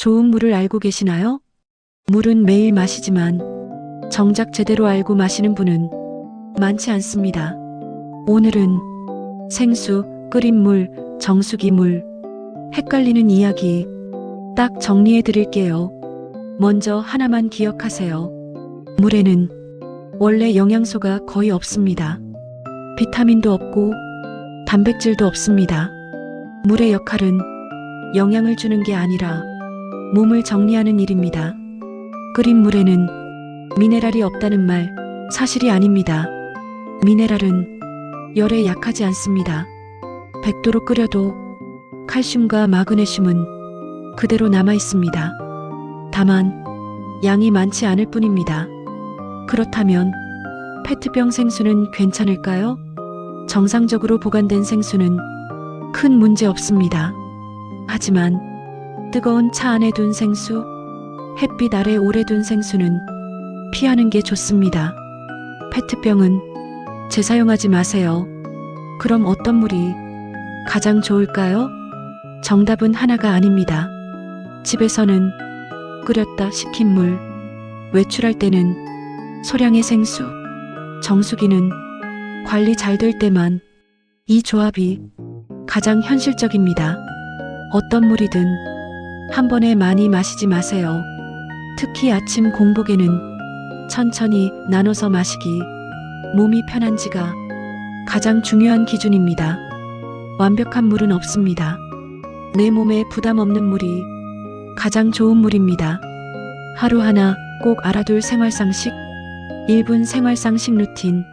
좋은 물을 알고 계시나요? 물은 매일 마시지만 정작 제대로 알고 마시는 분은 많지 않습니다. 오늘은 생수, 끓인 물, 정수기 물, 헷갈리는 이야기 딱 정리해 드릴게요. 먼저 하나만 기억하세요. 물에는 원래 영양소가 거의 없습니다. 비타민도 없고 단백질도 없습니다. 물의 역할은 영양을 주는 게 아니라 몸을 정리하는 일입니다. 끓인 물에는 미네랄이 없다는 말 사실이 아닙니다. 미네랄은 열에 약하지 않습니다. 100도로 끓여도 칼슘과 마그네슘은 그대로 남아 있습니다. 다만 양이 많지 않을 뿐입니다. 그렇다면 페트병 생수는 괜찮을까요? 정상적으로 보관된 생수는 큰 문제 없습니다. 하지만 뜨거운 차 안에 둔 생수, 햇빛 아래 오래 둔 생수는 피하는 게 좋습니다. 페트병은 재사용하지 마세요. 그럼 어떤 물이 가장 좋을까요? 정답은 하나가 아닙니다. 집에서는 끓였다 식힌 물, 외출할 때는 소량의 생수, 정수기는 관리 잘 될 때만 이 조합이 가장 현실적입니다. 어떤 물이든 한 번에 많이 마시지 마세요. 특히 아침 공복에는 천천히 나눠서 마시기, 몸이 편한지가 가장 중요한 기준입니다. 완벽한 물은 없습니다. 내 몸에 부담 없는 물이 가장 좋은 물입니다. 하루 하나 꼭 알아둘 생활상식, 1분 생활상식 루틴.